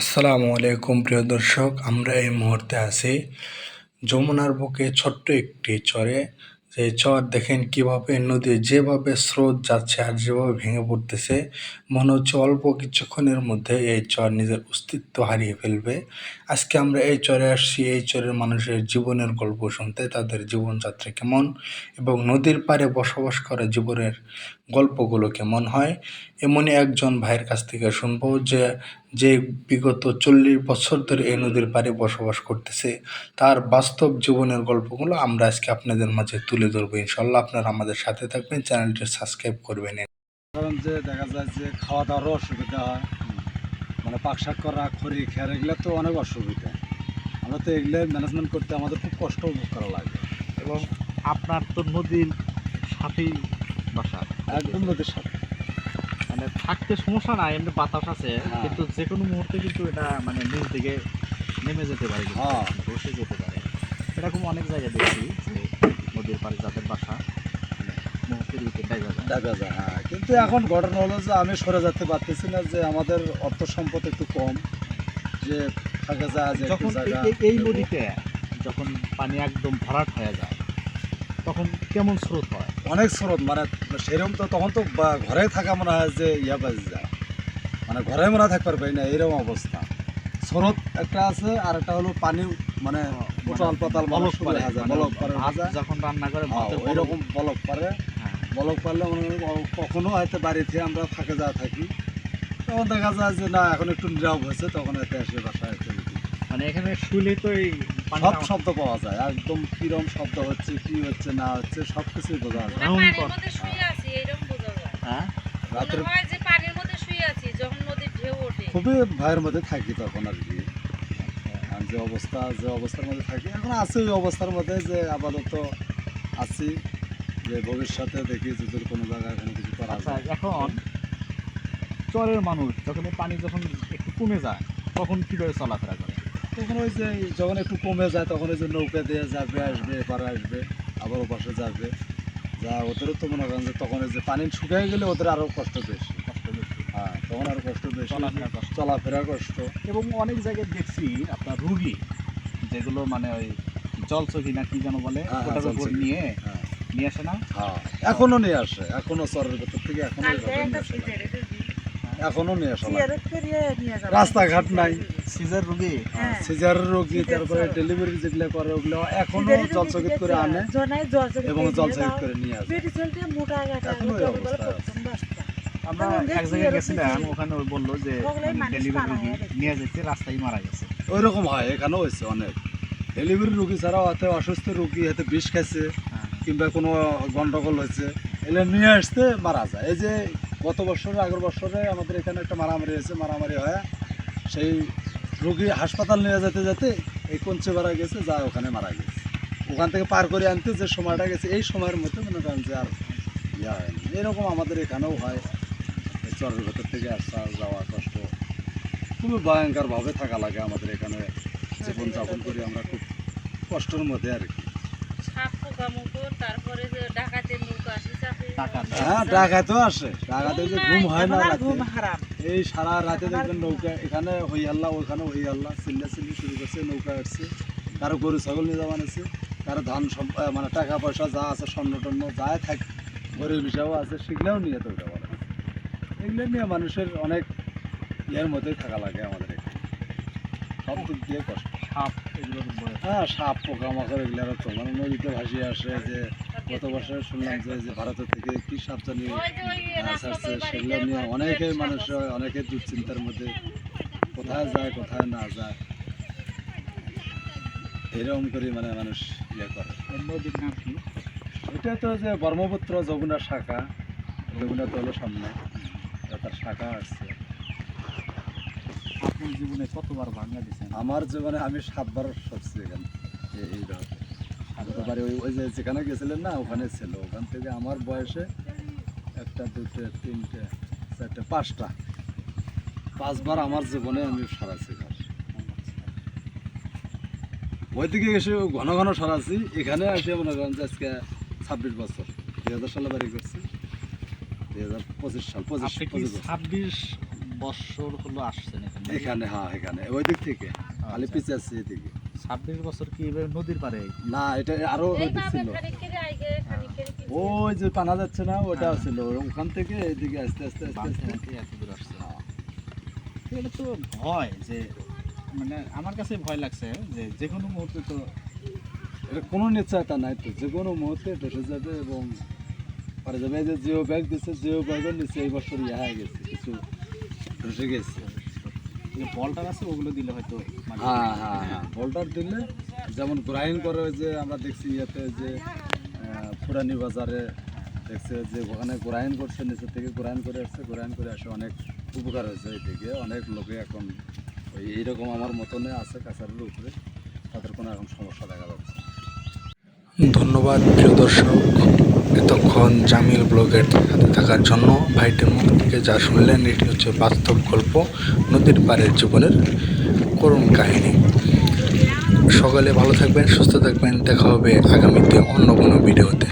আসসালামু আলাইকুম, প্রিয় দর্শক। আমরা এই মুহূর্তে আছি যমুনার বুকে ছোট্ট একটি চরে। যে চর দেখেন কীভাবে নদী যেভাবে স্রোত যাচ্ছে আর যেভাবে ভেঙে পড়তেছে, মনে হচ্ছে অল্প কিছুক্ষণের মধ্যে এই চর নিজের অস্তিত্ব হারিয়ে ফেলবে। আজকে আমরা এই চরে আসছি, এই চরের মানুষের জীবনের গল্প শুনতে, তাদের জীবনযাত্রা কেমন এবং নদীর পাড়ে বসবাস করা জীবনের গল্পগুলো কেমন হয়, এমনই একজন ভাইয়ের কাছ থেকে শুনব যে যে বিগত চল্লিশ বছর ধরে এই নদীর পাড়ে বসবাস করতেছে তার বাস্তব জীবনের গল্পগুলো আমরা আজকে আপনাদের মাঝে তুলে ধরবো। ইনশাল্লাহ আপনারা আমাদের সাথে থাকবেন চ্যানেলটি সাবস্ক্রাইব করবেন। কারণ যে দেখা যায় যে খাওয়া দাওয়ারও অসুবিধা হয় মানে পাক শাক করা খড়ি খেয়ার এগুলো তো অনেক অসুবিধা। আমরা তো এগুলো ম্যানেজমেন্ট করতে আমাদের খুব কষ্ট উপভোগ করা লাগে। এবং আপনার তো নদীর সাথেই বাসা। একদম নদীর সাথে। থাকতে সমস্যা নাই এমনি বাতাস আছে হ্যাঁ। কিন্তু যে কোনো মুহূর্তে কিন্তু এটা মানে নিচ দিকে নেমে যেতে পারে কিন্তু, হ্যাঁ। বসে যেতে পারে এরকম অনেক জায়গায় দেখছি যে নদীর পাড়ে যাদের বাসা মানে হ্যাঁ কিন্তু এখন ঘটনা হলো যে আমি সরে যেতে পারতেছি না যে আমাদের অর্থ সম্পদ একটু কম যে থাকা যায় যখন এই-। নদীতে যখন পানি একদম ভরাট হয়ে যায় তখন কেমন স্রোত হয়? অনেক স্রোত মানে সেরকম তো তখন তো বা- ঘরে থাকা মনে হয় যে ইয়া বাজে যায় মানে ঘরে মনে থাকতে পারবে না এরকম অবস্থা। স্রোত একটা আছে আর একটা হলো পানি মানে উতাল পাতাল বলক পারে মানে বলক পারে যখন রান্না করে বলক- এরকম বলক পারে। হ্যাঁ। বলক পারলে মনে কখনো হয়তো বাড়িতে আমরা থাকে যা থাকি। তখন দেখা যায় যে না এখন একটু নীরব হয়েছে তখন এতে এসে বাসায়। মানে এখানে শুলে তো এই সব শব্দ পাওয়া যায়। একদম কিরম শব্দ হচ্ছে কি হচ্ছে না হচ্ছে সব কিছুই বোঝা যায়। হ্যাঁ? রাতের যে পানির মধ্যে শুয়ে আছি যখন নদীর ঢেউ ওঠে। খুবই ভয়ের মধ্যে থাকি তখন আর কি। যে অবস্থা যে অবস্থার মধ্যে থাকি এখন আছে ওই অবস্থার মধ্যে যে আপাতত আছি যে ভবিষ্যতে দেখি যদি কোনো জায়গায় কোনো কিছু করা আচ্ছা যায়। এখন চরের মানুষ যখন পানি যখন একটু কমে যায় তখন কীভাবে চলাফেরা করে? তখন ওই যে যখন একটু কমে যায় তখন ওই যে নৌকা দিয়ে যাবে আসবে এপারে আসবে আবার ওপাশে যাবে। যা ওদেরও তো মনে করেন যে তখন ওই যে পানি শুকিয়ে গেলে ওদের আরও কষ্ট বেশি। কষ্ট বেশি। হ্যাঁ তখন আরও কষ্ট বেশি। চলাফেরা কষ্ট। চলাফেরা কষ্ট। এবং অনেক জায়গায় দেখছি আপনার রুগী যেগুলো মানে ওই জল জলচকি না কি যেন বলে হ্যাঁ, হ্যাঁ, ওটার উপর নিয়ে হ্যাঁ। নিয়ে আসে না? হ্যাঁ এখনও নিয়ে আসে এখনও চরের ভেতর থেকে এখনও এখনও নিয়ে আসা। রাস্তাঘাট নাই। সিজার রুগী? হ্যাঁ। সিজার রোগী তারপরে ডেলিভারি যেগুলো করে ওগুলো এখনও দিতে করে আনে এবং দাও। করে নিয়ে আসে। এখনও এই অবস্থা আমরা এক জায়গায় গেছিলাম ওখানে ওই বলল যে ডেলিভারি রুগী। নিয়ে যেতে রাস্তায় মারা গেছে। ওই রকম হয় এখানেও হয়েছে অনেক। ডেলিভারি রোগী ছাড়াও হাতে অসুস্থ রোগী হাতে বিষ খাইছে হ্যাঁ। কিংবা কোনো গন্ডগোল হয়েছে এলে নিয়ে আসতে মারা যায়। এই যে গত বছরে আগের বছরে আমাদের এখানে একটা মারামারি হয়েছে, মারামারি হয় সেই রোগী হাসপাতাল নিয়ে যেতে যেতে এই কঞ্চে মারা গেছে, যা ওখানে মারা গেছে। ওখান থেকে পার করে আনতে যে সময়টা গেছে, এই সময়ের মধ্যে মনে করেন যে আর ইয়া হয়নি। এরকম আমাদের এখানেও হয়। চরের ভেতর থেকে আসা, যাওয়া, কষ্ট খুবই ভয়ঙ্করভাবে থাকা লাগে আমাদের এখানে। জীবনযাপন করি আমরা খুব কষ্টের মধ্যে আর কি। তারপরে আসে। হ্যাঁ আসে। ঢাকাতে যে ঘুম হয় না। এই সারা রাতে এখন আর দেখবেন নৌকা এখানে হই হাল্লা ওখানে হই হাল্লা চিল্লা চিল্লি শুরু করছে নৌকা আসছে কারও গরু ছাগল নিয়ে যাওয়া আছে কারও ধান মানে টাকা পয়সা যা আছে স্বর্ণ টর্ণ যাই থাক গরিব হিসাবও আছে সেগুলোও নিয়ে তো ওটা বলে এগুলো নিয়ে মানুষের অনেক ইয়ের মধ্যেই থাকা লাগে আমাদের এখানে। সব দিক দিয়ে কষ্ট। সাপ উপরে হ্যাঁ সাপ পোকামাকড় এগুলো আরও তো মানে নদীতে ভাসিয়ে আসে যে গত বছর শুনলাম যে যে ভারতের থেকে কি ওই মাছ আসছে সেগুলো নিয়ে দিয়ে মানুষ সাপ আসে। অনেকে দুশ্চিন্তার মধ্যে। কোথায় যায় কোথায় না যায়। এরকম করে মানে মানুষ ইয়ে করে। এটা তো যে ব্রহ্মপুত্র যমুনার শাখা যমুনা তো হলো সামনে তার শাখা আসছে আপনার জীবনে কতবার ভাঙা দিয়েছেন? আমার জীবনে আমি সাতবার সরছি এখানে এই- এই রকম বাড়ি ওই ওই যে যেখানে গেছিলেন না ওখানে ছিল। ওখান থেকে আমার বয়সে একটা দুটো তিনটে চারটে পাঁচটা। পাঁচবার আমার জীবনে আমি সরাচ্ছি ঘর। ওইদিকে এসে ঘন ঘন সরাচ্ছি এখানে এসে মনে করেন যে আজকে ছাব্বিশ বছর। দুই হাজার সালে বাড়ি করছি। দুই হাজার পঁচিশ সাল পঁচিশ। ছাব্বিশ বছর হলো আসছেন এখানে? এখানে হ্যাঁ এখানে। ওই দিক থেকে খালি পিছিয়ে পিছে আসছে এদিকে। ছাব্বিশ বছর কি নদীর পারে না এটা আরও ছিল। ওই যে পানা যাচ্ছে না ওটা ছিল। ওখান থেকে এদিকে আস্তে আস্তে আস্তে আস্তে। এত দূর আসছে। এটা তো ভয় যে মানে আমার কাছে ভয় লাগছে যে যে কোনো মুহূর্তে তো এটা কোনো নিশ্চয়তা নাই তো। যে কোনো মুহূর্তে ধসে যাবে এবং পরে যাবে। এই যে জিও ব্যাগ দিচ্ছে জিও ব্যাগের নিচে এই বছর ইয়ে হয়ে গেছে কিছু ধসে গেছে। বলটার আছে ওগুলো দিলে হয়তো মানে হ্যাঁ হ্যাঁ হ্যাঁ। বোল্ডার দিলে যেমন গ্রাইন্ড করে ওই যে আমরা দেখছি ইয়েতে যে পুরানি বাজারে দেখছে যে ওখানে গ্রাইন্ড করছে নিচে থেকে গ্রাইন্ড করে আসছে গ্রাইন্ড করে আসে অনেক উপকার হয়েছে এই দিকে অনেক লোকে এখন ওই এইরকম আমার মতনে আছে কাছারের উপরে তাদের কোনো এখন সমস্যা দেখা যাচ্ছে ধন্যবাদ প্রিয় দর্শক। এতক্ষণ জামিল ব্লগের সাথে থাকার জন্য ভাইটির মুখ থেকে যা শুনলেন, এটি হচ্ছে বাস্তব গল্প নদীর পাড়ের জীবনের করুণ কাহিনী। সকালে ভালো থাকবেন, সুস্থ থাকবেন। দেখা হবে আগামীতে অন্য কোনো ভিডিওতে।